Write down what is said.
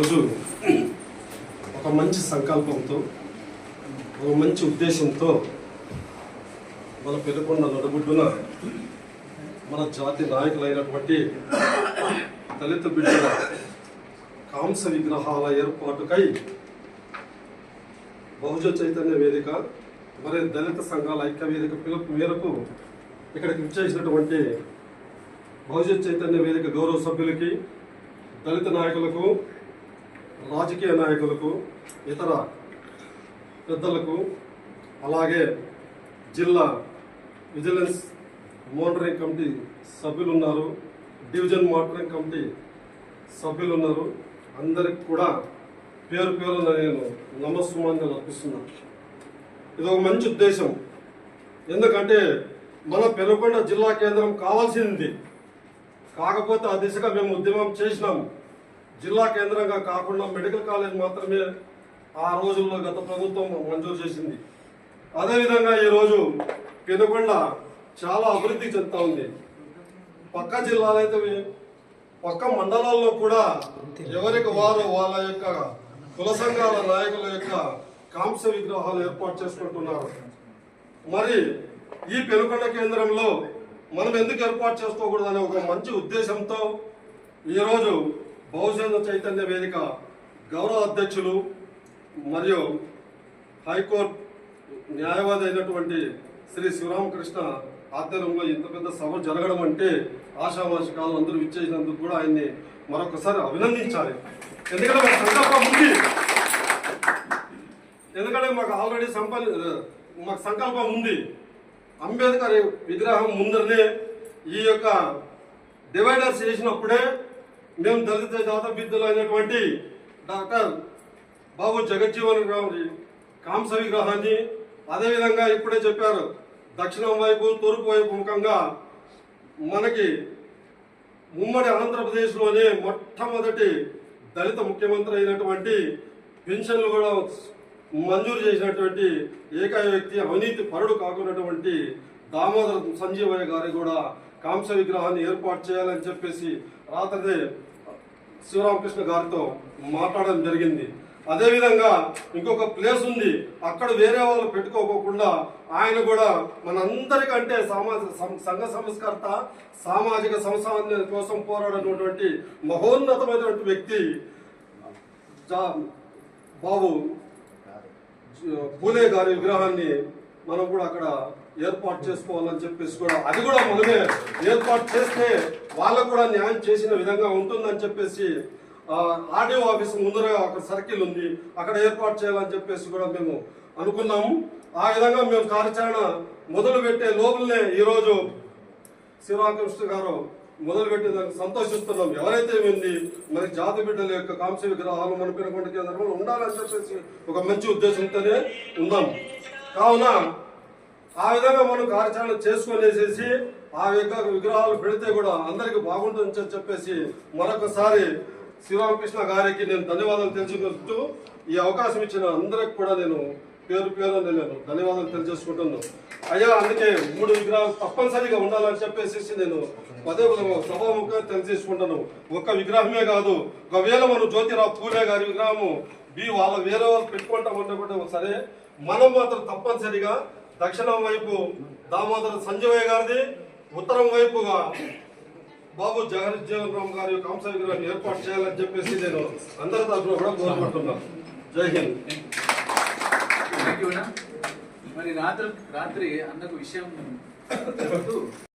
ఈరోజు ఒక మంచి సంకల్పంతో ఒక మంచి ఉద్దేశంతో మన పెనుకొండ నడుబుడ్డున మన జాతి నాయకులైనటువంటి దళిత బిడ్డల కాంస విగ్రహాల ఏర్పాటుకై బహుజ చైతన్య వేదిక మరి దళిత సంఘాల ఐక్య వేదిక పిలుపు మేరకు ఇక్కడికి విచ్చేసినటువంటి బహుజ చైతన్య వేదిక గౌరవ సభ్యులకి దళిత నాయకులకు రాజకీయ నాయకులకు ఇతర పెద్దలకు అలాగే జిల్లా విజిలెన్స్ మోనిటరింగ్ కమిటీ సభ్యులు ఉన్నారు డివిజన్ మోనిటరింగ్ కమిటీ సభ్యులు ఉన్నారు అందరికి కూడా పేరు పేరున నేను నమస్సుమాన్ని అర్పిస్తున్నాను. ఇది ఒక మంచి ఉద్దేశం. ఎందుకంటే మన పెనుకొండ జిల్లా కేంద్రం కావాల్సింది. కాకపోతే ఆ దిశగా మేము ఉద్యమం చేసినాము. జిల్లా కేంద్రంగా కాకుండా మెడికల్ కాలేజ్ మాత్రమే ఆ రోజుల్లో గత ప్రభుత్వం మంజూరు చేసింది. అదేవిధంగా ఈరోజు పెనుకొండ చాలా అభివృద్ధి చెందుతా ఉంది. పక్క జిల్లాలైతే పక్క మండలాల్లో కూడా ఎవరికి వారు వాళ్ళ యొక్క కుల సంఘాల నాయకుల యొక్క కాంస విగ్రహాలు ఏర్పాటు చేసుకుంటున్నారు. మరి ఈ పెనుకొండ కేంద్రంలో మనం ఎందుకు ఏర్పాటు చేసుకోకూడదు అనే ఒక మంచి ఉద్దేశంతో ఈరోజు బహుజన చైతన్య వేదిక గౌరవ అధ్యక్షులు మరియు హైకోర్టు న్యాయవాది అయినటువంటి శ్రీ శివరామకృష్ణ ఆధ్వర్యంలో ఇంత పెద్ద సభ జరగడం అంటే ఆశామాషి కాలం అందరూ విచ్చేసినందుకు కూడా ఆయన్ని మరొకసారి అభినందించాలి. ఎందుకంటే మాకు సంకల్పం ఉంది. ఎందుకంటే మాకు ఆల్రెడీ సంపల్ మాకు సంకల్పం ఉంది. అంబేద్కర్ విగ్రహం ముందరనే ఈ యొక్క డివైడర్స్ చేసినప్పుడే మేము దళిత జాత బిద్దులు అయినటువంటి డాక్టర్ బాబు జగజ్జీవన్ రావు కాంస విగ్రహాన్ని అదేవిధంగా ఇప్పుడే చెప్పారు దక్షిణం వైపు తూర్పు వైపు ముఖంగా మనకి ఉమ్మడి ఆంధ్రప్రదేశ్లోనే మొట్టమొదటి దళిత ముఖ్యమంత్రి అయినటువంటి పెన్షన్లు కూడా మంజూరు చేసినటువంటి ఏకైక వ్యక్తి అవినీతి పరుడు కాకున్నటువంటి దామోదర సంజీవయ్య గారి కూడా కాంస విగ్రహాన్ని ఏర్పాటు చేయాలని చెప్పేసి రాత్రి శివరామకృష్ణ గారితో మాట్లాడడం జరిగింది. అదేవిధంగా ఇంకొక ప్లేస్ ఉంది. అక్కడ వేరే వాళ్ళు పెట్టుకోకోకుండా ఆయన కూడా మనందరికంటే సామాజిక సంఘ సంస్కర్త సామాజిక సంస్థ కోసం పోరాడినటువంటి మహోన్నతమైనటువంటి వ్యక్తి జా- బాబు పూలే గారి విగ్రహాన్ని మనం కూడా అక్కడ ఏర్పాటు చేసుకోవాలని చెప్పేసి కూడా అది కూడా మనమే ఏర్పాటు చేస్తే వాళ్ళకు కూడా న్యాయం చేసిన విధంగా ఉంటుందని చెప్పేసి ఆర్డీఓ ఆఫీస్ ముందర ఒక సర్కిల్ ఉంది. అక్కడ ఏర్పాటు చేయాలని చెప్పేసి కూడా మేము అనుకున్నాము. ఆ విధంగా మేము కార్యాచరణ మొదలు పెట్టే లోపలనే ఈరోజు శివరామకృష్ణ గారు మొదలు పెట్టేదానికి సంతోషిస్తున్నాం. ఎవరైతే ఉంది మరి జాతి బిడ్డల యొక్క కాంస్య విగ్రహాలు మన పెనుకొండ కేంద్రంలో ఉండాలని చెప్పేసి ఒక మంచి ఉద్దేశంతోనే ఉందాం కావున ఆ విధంగా మనం కార్యాచరణ చేసుకునేసేసి ఆ యొక్క విగ్రహాలు పెడితే కూడా అందరికి బాగుంటుందని చెప్పేసి మరొకసారి శ్రీరామకృష్ణ గారికి నేను ధన్యవాదాలు తెలుసుకుంటూ ఈ అవకాశం ఇచ్చిన అందరికి కూడా నేను పేరు పేరు నేను ధన్యవాదాలు తెలియజేసుకుంటున్నాను. అయ్యా అందుకే మూడు విగ్రహాలు తప్పనిసరిగా ఉండాలని చెప్పేసి నేను పదే పదే సభాముఖంగా తెలియజేసుకుంటాను ఒక్క విగ్రహమే కాదు ఒకవేళ మనం జ్యోతిరావు పూలే గారి విగ్రహము బి వాళ్ళ వేరే వాళ్ళు పెట్టుకుంటామంటే కూడా సరే మనం మాత్రం తప్పనిసరిగా దక్షిణం వైపు దామోదర సంజయ్ గారిది ఉత్తరం వైపుగా బాబు జగజ్జీవన్ రామ్ గారి యొక్క అంశ విగ్రహాన్ని ఏర్పాటు చేయాలని చెప్పేసి నేను అందరి తరఫున కూడా కోరుకుంటున్నాను జై హింద్. మరి రాత్రి రాత్రి అన్నకు విషయం చెబుతూ